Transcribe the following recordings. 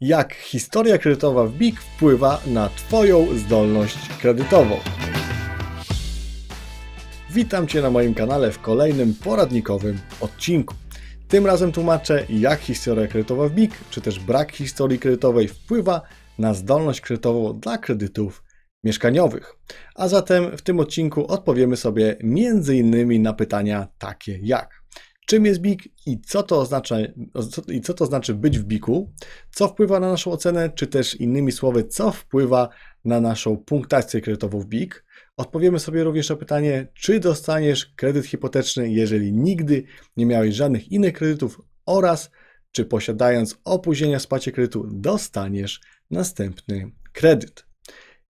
jak historia kredytowa w BIG wpływa na Twoją zdolność kredytową. Witam Cię na moim kanale w kolejnym poradnikowym odcinku. Tym razem tłumaczę, jak historia kredytowa w BIG, czy też brak historii kredytowej wpływa na zdolność kredytową dla kredytów mieszkaniowych. A zatem w tym odcinku odpowiemy sobie m.in. na pytania takie jak czym jest BIG i co to oznacza, i co to znaczy być w BIG-u, co wpływa na naszą ocenę, czy też innymi słowy, co wpływa na naszą punktację kredytową w BIG. Odpowiemy sobie również na pytanie, czy dostaniesz kredyt hipoteczny, jeżeli nigdy nie miałeś żadnych innych kredytów oraz czy posiadając opóźnienia w spłacie kredytu dostaniesz następny kredyt.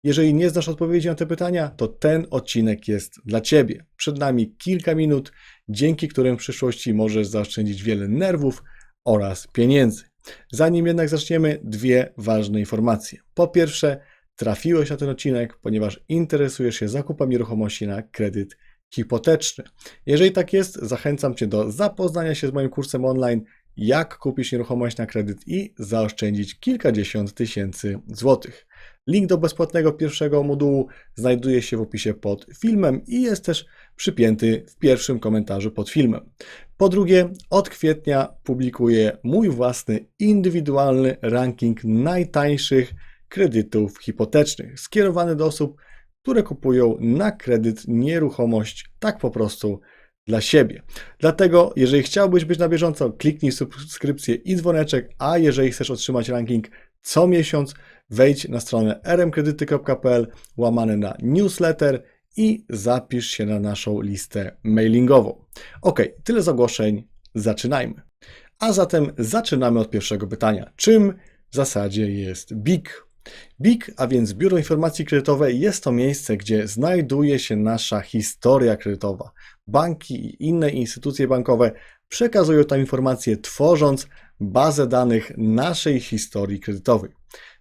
Jeżeli nie znasz odpowiedzi na te pytania, to ten odcinek jest dla Ciebie. Przed nami kilka minut, dzięki którym w przyszłości możesz zaoszczędzić wiele nerwów oraz pieniędzy. Zanim jednak zaczniemy, dwie ważne informacje. Po pierwsze, trafiłeś na ten odcinek, ponieważ interesujesz się zakupem nieruchomości na kredyt hipoteczny. Jeżeli tak jest, zachęcam Cię do zapoznania się z moim kursem online, jak kupić nieruchomość na kredyt i zaoszczędzić kilkadziesiąt tysięcy złotych. Link do bezpłatnego pierwszego modułu znajduje się w opisie pod filmem i jest też przypięty w pierwszym komentarzu pod filmem. Po drugie, od kwietnia publikuję mój własny indywidualny ranking najtańszych kredytów hipotecznych, skierowany do osób, które kupują na kredyt nieruchomość tak po prostu dla siebie. Dlatego, jeżeli chciałbyś być na bieżąco, kliknij subskrypcję i dzwoneczek, a jeżeli chcesz otrzymać ranking co miesiąc, wejdź na stronę rmkredyty.pl, łamane na newsletter i zapisz się na naszą listę mailingową. Ok, tyle z ogłoszeń, zaczynajmy. A zatem zaczynamy od pierwszego pytania. Czym w zasadzie jest BIG? BIG, a więc Biuro Informacji Kredytowej, jest to miejsce, gdzie znajduje się nasza historia kredytowa. Banki i inne instytucje bankowe przekazują tam informacje, tworząc bazę danych naszej historii kredytowej.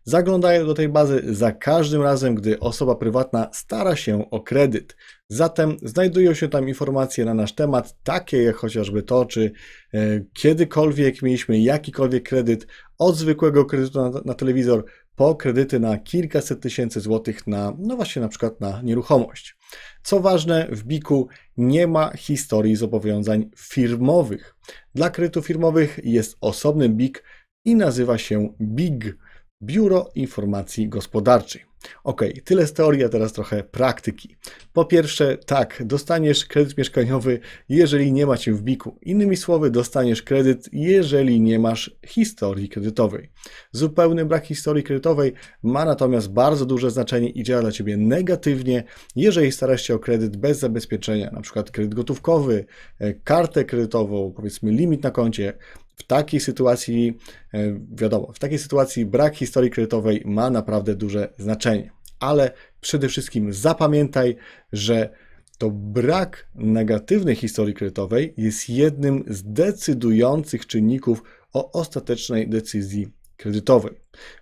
Zaglądają do tej bazy za każdym razem, gdy osoba prywatna stara się o kredyt. Zatem znajdują się tam informacje na nasz temat, takie jak chociażby to, czy e, kiedykolwiek mieliśmy jakikolwiek kredyt, od zwykłego kredytu na, na telewizor po kredyty na kilkaset tysięcy złotych na, no właśnie na przykład na nieruchomość. Co ważne, w BIK-u nie ma historii zobowiązań firmowych. Dla kredytów firmowych jest osobny BIK i nazywa się BIG Biuro Informacji Gospodarczej. Ok, tyle z teorii, a teraz trochę praktyki. Po pierwsze, tak, dostaniesz kredyt mieszkaniowy, jeżeli nie ma cię w biku. Innymi słowy, dostaniesz kredyt, jeżeli nie masz historii kredytowej. Zupełny brak historii kredytowej ma natomiast bardzo duże znaczenie i działa dla ciebie negatywnie, jeżeli starasz się o kredyt bez zabezpieczenia, na przykład kredyt gotówkowy, e, kartę kredytową, powiedzmy limit na koncie, w takiej sytuacji, e, wiadomo, w takiej sytuacji brak historii kredytowej ma naprawdę duże znaczenie. Ale przede wszystkim zapamiętaj, że to brak negatywnej historii kredytowej jest jednym z decydujących czynników o ostatecznej decyzji kredytowej.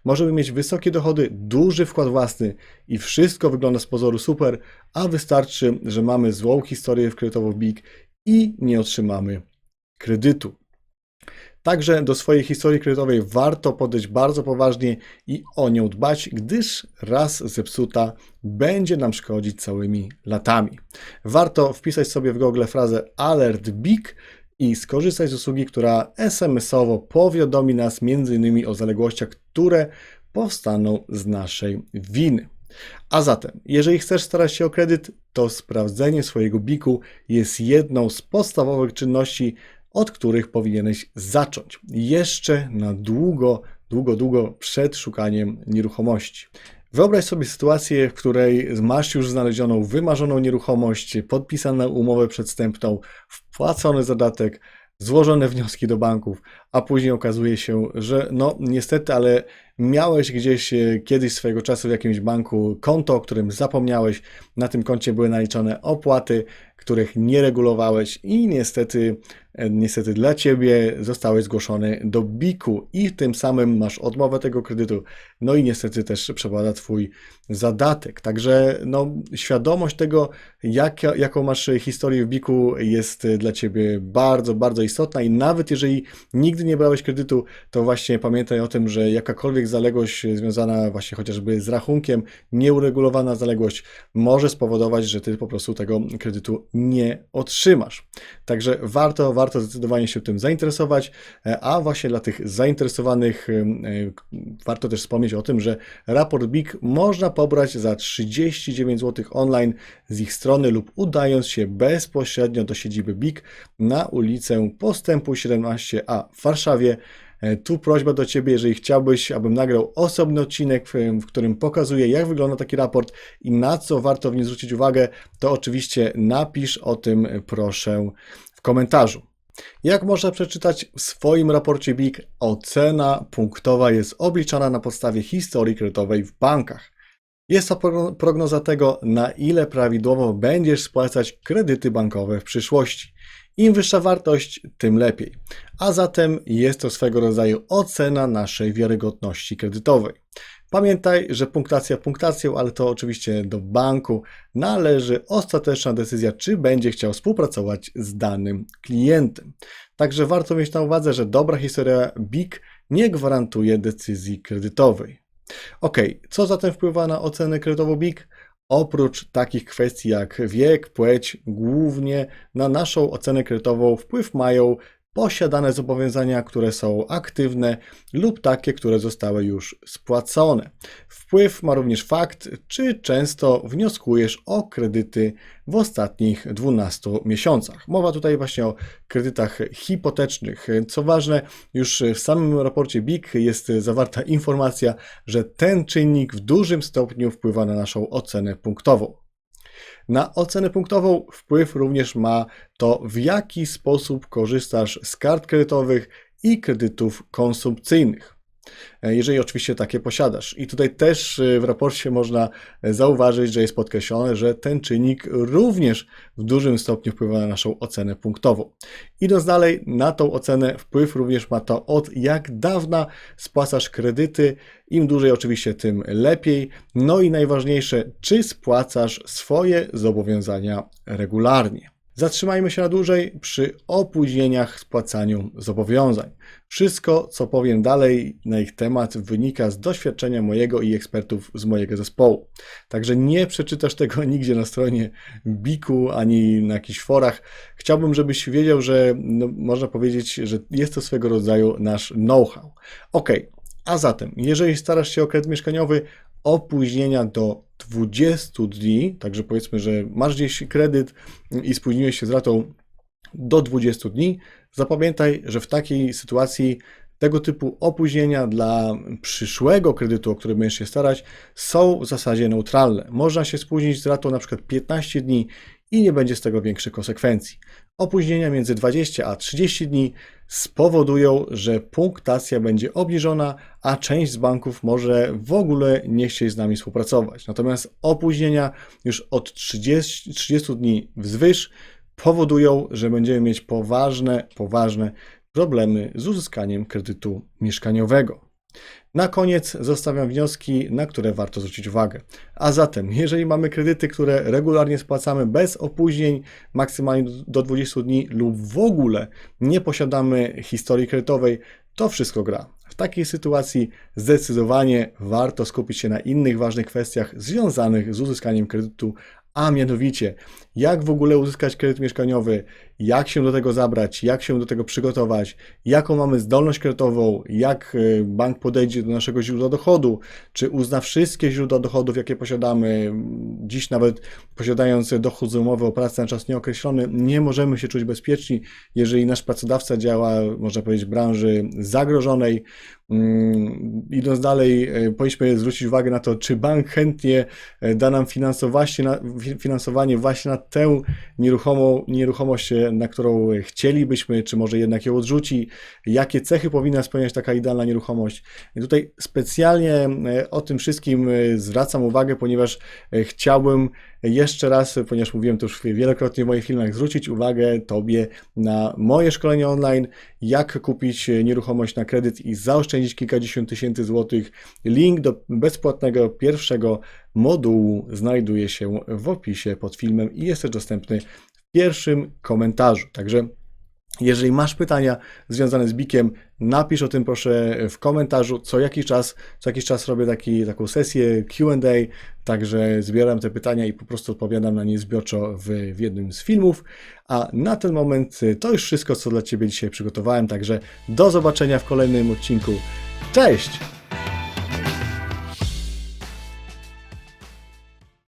Możemy mieć wysokie dochody, duży wkład własny i wszystko wygląda z pozoru super, a wystarczy, że mamy złą historię kredytową BIG i nie otrzymamy kredytu. Także do swojej historii kredytowej warto podejść bardzo poważnie i o nią dbać, gdyż raz zepsuta będzie nam szkodzić całymi latami. Warto wpisać sobie w Google frazę alert big i skorzystać z usługi, która SMS-owo powiadomi nas m.in. o zaległościach, które powstaną z naszej winy. A zatem, jeżeli chcesz starać się o kredyt, to sprawdzenie swojego biku jest jedną z podstawowych czynności, od których powinieneś zacząć jeszcze na długo, długo, długo przed szukaniem nieruchomości. Wyobraź sobie sytuację, w której masz już znalezioną, wymarzoną nieruchomość, podpisaną umowę przedstępną, wpłacony zadatek, złożone wnioski do banków, a później okazuje się, że no niestety, ale miałeś gdzieś e, kiedyś swojego czasu w jakimś banku konto, o którym zapomniałeś, na tym koncie były naliczone opłaty, których nie regulowałeś i niestety, e, niestety dla Ciebie zostałeś zgłoszony do BIK-u i tym samym masz odmowę tego kredytu, no i niestety też przepada Twój zadatek. Także no, świadomość tego, jak, jaką masz historię w BIK-u jest dla Ciebie bardzo, bardzo istotna i nawet jeżeli nigdy nie brałeś kredytu, to właśnie pamiętaj o tym, że jakakolwiek zaległość związana właśnie chociażby z rachunkiem, nieuregulowana zaległość może spowodować, że Ty po prostu tego kredytu nie otrzymasz. Także warto, warto zdecydowanie się tym zainteresować, a właśnie dla tych zainteresowanych e, warto też wspomnieć o tym, że raport BIK można pobrać za 39 zł online z ich strony lub udając się bezpośrednio do siedziby BIK na ulicę Postępu 17a w Warszawie. E, Tu prośba do Ciebie, jeżeli chciałbyś, abym nagrał osobny odcinek, w, którym pokazuję, jak wygląda taki raport i na co warto w nim zwrócić uwagę, to oczywiście napisz o tym, proszę, w komentarzu. Jak można przeczytać w swoim raporcie BIK, ocena punktowa jest obliczana na podstawie historii kredytowej w bankach. Jest to progno- prognoza tego, na ile prawidłowo będziesz spłacać kredyty bankowe w przyszłości. Im wyższa wartość, tym lepiej. A zatem jest to swego rodzaju ocena naszej wiarygodności kredytowej. Pamiętaj, że punktacja punktacją, ale to oczywiście do banku należy ostateczna decyzja, czy będzie chciał współpracować z danym klientem. Także warto mieć na uwadze, że dobra historia BIK nie gwarantuje decyzji kredytowej. Ok, co zatem wpływa na ocenę kredytową BIK? Oprócz takich kwestii jak wiek, płeć, głównie na naszą ocenę kredytową wpływ mają posiadane zobowiązania, które są aktywne lub takie, które zostały już spłacone. Wpływ ma również fakt, czy często wnioskujesz o kredyty w ostatnich 12 miesiącach. Mowa tutaj właśnie o kredytach hipotecznych. Co ważne, już w samym raporcie BIK jest zawarta informacja, że ten czynnik w dużym stopniu wpływa na naszą ocenę punktową. Na ocenę punktową wpływ również ma to, w jaki sposób korzystasz z kart kredytowych i kredytów konsumpcyjnych. Jeżeli oczywiście takie posiadasz. I tutaj też y, w raporcie można zauważyć, że jest podkreślone, że ten czynnik również w dużym stopniu wpływa na naszą ocenę punktową. Idąc dalej, na tą ocenę wpływ również ma to, od jak dawna spłacasz kredyty. Im dłużej oczywiście, tym lepiej. No i najważniejsze, czy spłacasz swoje zobowiązania regularnie. Zatrzymajmy się na dłużej przy opóźnieniach w spłacaniu zobowiązań. Wszystko, co powiem dalej na ich temat, wynika z doświadczenia mojego i ekspertów z mojego zespołu. Także nie przeczytasz tego nigdzie na stronie Biku ani na jakichś forach. Chciałbym, żebyś wiedział, że no, można powiedzieć, że jest to swego rodzaju nasz know-how. Ok, a zatem, jeżeli starasz się o kredyt mieszkaniowy, opóźnienia do 20 dni, także powiedzmy, że masz gdzieś kredyt i spóźniłeś się z ratą do 20 dni, zapamiętaj, że w takiej sytuacji tego typu opóźnienia dla przyszłego kredytu, o który będziesz się starać, są w zasadzie neutralne. Można się spóźnić z ratą na przykład 15 dni i nie będzie z tego większych konsekwencji. Opóźnienia między 20 a 30 dni spowodują, że punktacja będzie obniżona, a część z banków może w ogóle nie chcieć z nami współpracować. Natomiast opóźnienia już od 30, 30 dni wzwyż powodują, że będziemy mieć poważne, poważne problemy z uzyskaniem kredytu mieszkaniowego. Na koniec zostawiam wnioski, na które warto zwrócić uwagę. A zatem, jeżeli mamy kredyty, które regularnie spłacamy bez opóźnień, maksymalnie do 20 dni, lub w ogóle nie posiadamy historii kredytowej, to wszystko gra. W takiej sytuacji zdecydowanie warto skupić się na innych ważnych kwestiach związanych z uzyskaniem kredytu, a mianowicie jak w ogóle uzyskać kredyt mieszkaniowy, jak się do tego zabrać, jak się do tego przygotować, jaką mamy zdolność kredytową, jak y, bank podejdzie do naszego źródła dochodu, czy uzna wszystkie źródła dochodów, jakie posiadamy. Dziś nawet posiadając dochód z umowy o pracę na czas nieokreślony, nie możemy się czuć bezpieczni, jeżeli nasz pracodawca działa, można powiedzieć, w branży zagrożonej. Mm, idąc dalej, e, powinniśmy zwrócić uwagę na to, czy bank chętnie e, da nam finansowanie na, fi- finansowanie właśnie na tę nieruchomość, e, na którą chcielibyśmy, czy może jednak ją odrzuci, jakie cechy powinna spełniać taka idealna nieruchomość. I tutaj specjalnie e, o tym wszystkim e, zwracam uwagę, ponieważ chciałbym jeszcze raz, ponieważ mówiłem to już wielokrotnie w moich filmach, zwrócić uwagę Tobie na moje szkolenie online, jak kupić nieruchomość na kredyt i zaoszczędzić kilkadziesiąt tysięcy złotych. Link do bezpłatnego pierwszego modułu znajduje się w opisie pod filmem i jest też dostępny w pierwszym komentarzu. Także jeżeli masz pytania związane z Bikiem, napisz o tym proszę w komentarzu. Co jakiś czas, co jakiś czas robię taki, taką sesję Q&A, także zbieram te pytania i po prostu odpowiadam na nie zbiorczo w, w jednym z filmów. A na ten moment y, to już wszystko, co dla Ciebie dzisiaj przygotowałem, także do zobaczenia w kolejnym odcinku. Cześć!